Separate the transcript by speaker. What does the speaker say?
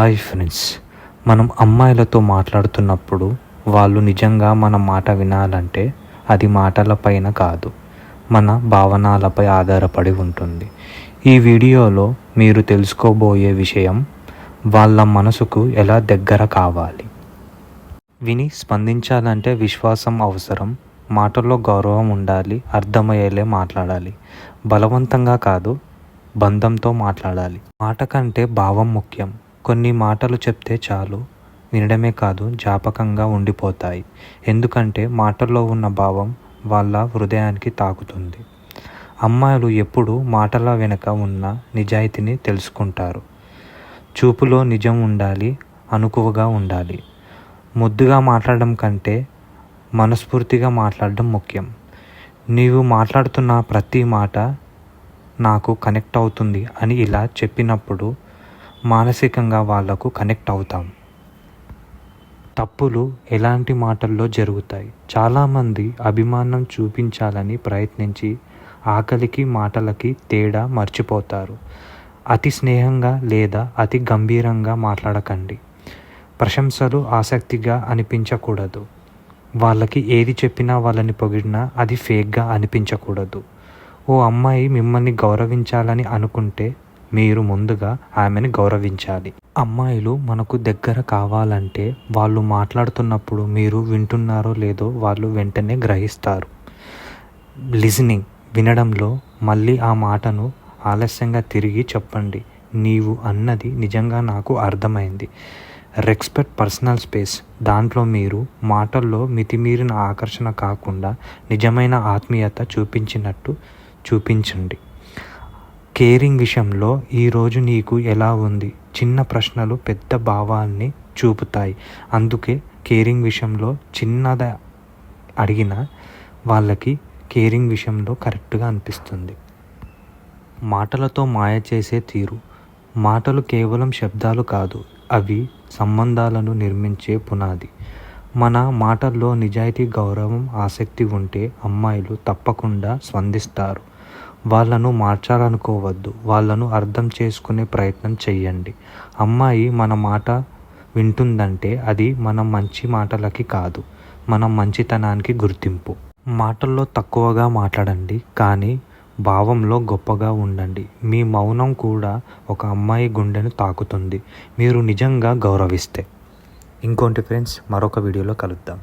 Speaker 1: Hi friends మనం అమ్మాయిలతో మాట్లాడుతున్నప్పుడు వాళ్ళు నిజంగా మన మాట వినాలంటే అది మాటల పైన కాదు మన భావనాలపై ఆధారపడి ఉంటుంది. ఈ వీడియోలో మీరు తెలుసుకోబోయే విషయం వాళ్ళ మనసుకు ఎలా దగ్గర కావాలి? విని స్పందించాలంటే విశ్వాసం అవసరం మాటల్లో గౌరవం ఉండాలి అర్థమయ్యేలే మాట్లాడాలి బలవంతంగా కాదు బంధంతో మాట్లాడాలి. మాట కంటే భావం ముఖ్యం. కొన్ని మాటలు చెప్తే చాలు వినడమే కాదు జ్ఞాపకంగా ఉండిపోతాయి. ఎందుకంటే మాటల్లో ఉన్న భావం వాళ్ళ హృదయానికి తాకుతుంది. అమ్మాయిలు ఎప్పుడు మాటల వెనుక ఉన్న నిజాయితీని తెలుసుకుంటారు. చూపులో నిజం ఉండాలి అనుకువగా ఉండాలి. ముద్దుగా మాట్లాడడం కంటే మనస్ఫూర్తిగా మాట్లాడడం ముఖ్యం. నీవు మాట్లాడుతున్న ప్రతి మాట నాకు కనెక్ట్ అవుతుంది అని ఇలా చెప్పినప్పుడు మానసికంగా వాళ్ళకు కనెక్ట్ అవుతాం. తప్పులు ఎలాంటి మాటల్లో జరుగుతాయి? చాలామంది అభిమానం చూపించాలని ప్రయత్నించి ఆకలికి మాటలకి తేడా మర్చిపోతారు. అతి స్నేహంగా లేదా అతి గంభీరంగా మాట్లాడకండి. ప్రశంసలు ఆసక్తిగా అనిపించకూడదు. వాళ్ళకి ఏది చెప్పినా వాళ్ళని పొగిడినా అది ఫేక్గా అనిపించకూడదు. ఓ అమ్మాయి మిమ్మల్ని గౌరవించాలని అనుకుంటే మీరు ముందుగా ఆమెను గౌరవించాలి. అమ్మాయిలు మనకు దగ్గర కావాలంటే వాళ్ళు మాట్లాడుతున్నప్పుడు మీరు వింటున్నారో లేదో వాళ్ళు వెంటనే గ్రహిస్తారు. లిజనింగ్ వినడంలో మళ్ళీ ఆ మాటను ఆలస్యంగా తిరిగి చెప్పండి. నీవు అన్నది నిజంగా నాకు అర్థమైంది. Respect personal space. దాంట్లో మీరు మాటల్లో మితిమీరిన ఆకర్షణ కాకుండా నిజమైన ఆత్మీయత చూపించినట్టు చూపించండి. కేరింగ్ విషయంలో ఈరోజు నీకు ఎలా ఉంది? చిన్న ప్రశ్నలు పెద్ద భావాన్ని చూపుతాయి. అందుకే కేరింగ్ విషయంలో చిన్నద అడిగిన వాళ్ళకి కేరింగ్ విషయంలో కరెక్ట్గా అనిపిస్తుంది. మాటలతో మాయ చేసే తీరు. మాటలు కేవలం శబ్దాలు కాదు అవి సంబంధాలను నిర్మించే పునాది. మన మాటల్లో నిజాయితీ గౌరవం ఆసక్తి ఉంటే అమ్మాయిలు తప్పకుండా స్పందిస్తారు. వాళ్ళను మార్చాలనుకోవద్దు. వాళ్ళను అర్థం చేసుకునే ప్రయత్నం చెయ్యండి. అమ్మాయి మన మాట వింటుందంటే అది మనం మంచి మాటలకి కాదు. మనం మంచితనానికి గుర్తింపు. మాటల్లో తక్కువగా మాట్లాడండి కానీ భావంలో గొప్పగా ఉండండి. మీ మౌనం కూడా ఒక అమ్మాయి గుండెను తాకుతుంది. మీరు నిజంగా గౌరవిస్తే. ఇంకోటి ఫ్రెండ్స్ మరొక వీడియోలో కలుద్దాం.